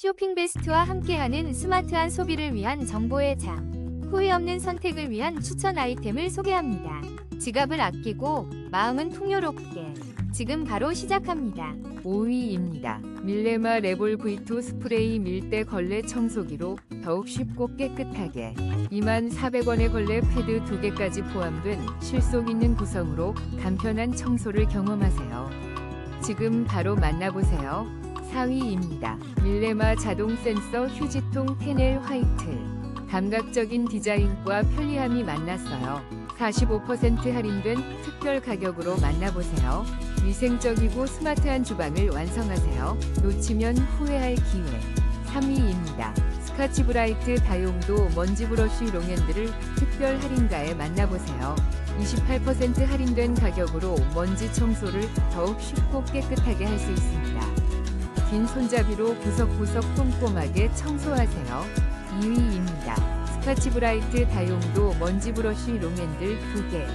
쇼핑 베스트와 함께하는 스마트한 소비를 위한 정보의 장. 후회 없는 선택을 위한 추천 아이템을 소개합니다. 지갑을 아끼고 마음은 풍요롭게. 지금 바로 시작합니다. 5위입니다. 밀레마 레볼 V2 스프레이 밀대 걸레 청소기로 더욱 쉽고 깨끗하게 24,400원의 걸레 패드 2개까지 포함된 실속 있는 구성으로 간편한 청소를 경험하세요. 지금 바로 만나보세요. 4위입니다. 밀레마 자동 센서 휴지통 테넬 화이트 감각적인 디자인과 편리함이 만났어요. 45% 할인된 특별 가격으로 만나보세요. 위생적이고 스마트한 주방을 완성하세요. 놓치면 후회할 기회. 3위입니다. 스카치 브라이트 다용도 먼지 브러쉬 롱핸들을 특별 할인가에 만나보세요. 28% 할인된 가격으로 먼지 청소를 더욱 쉽고 깨끗하게 할 수 있습니다. 긴 손잡이로 구석구석 꼼꼼하게 청소하세요. 2위입니다. 스카치 브라이트 다용도 먼지 브러쉬 롱핸들 2개.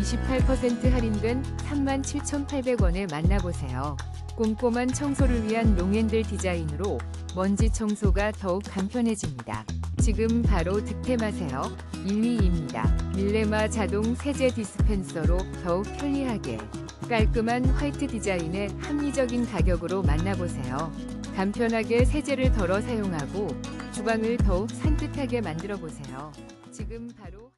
28% 할인된 37,800원에 만나보세요. 꼼꼼한 청소를 위한 롱핸들 디자인으로 먼지 청소가 더욱 간편해집니다. 지금 바로 득템하세요. 1위입니다. 밀레마 자동 세제 디스펜서로 더욱 편리하게 깔끔한 화이트 디자인의 합리적인 가격으로 만나보세요. 간편하게 세제를 덜어 사용하고 주방을 더욱 산뜻하게 만들어 보세요. 지금 바로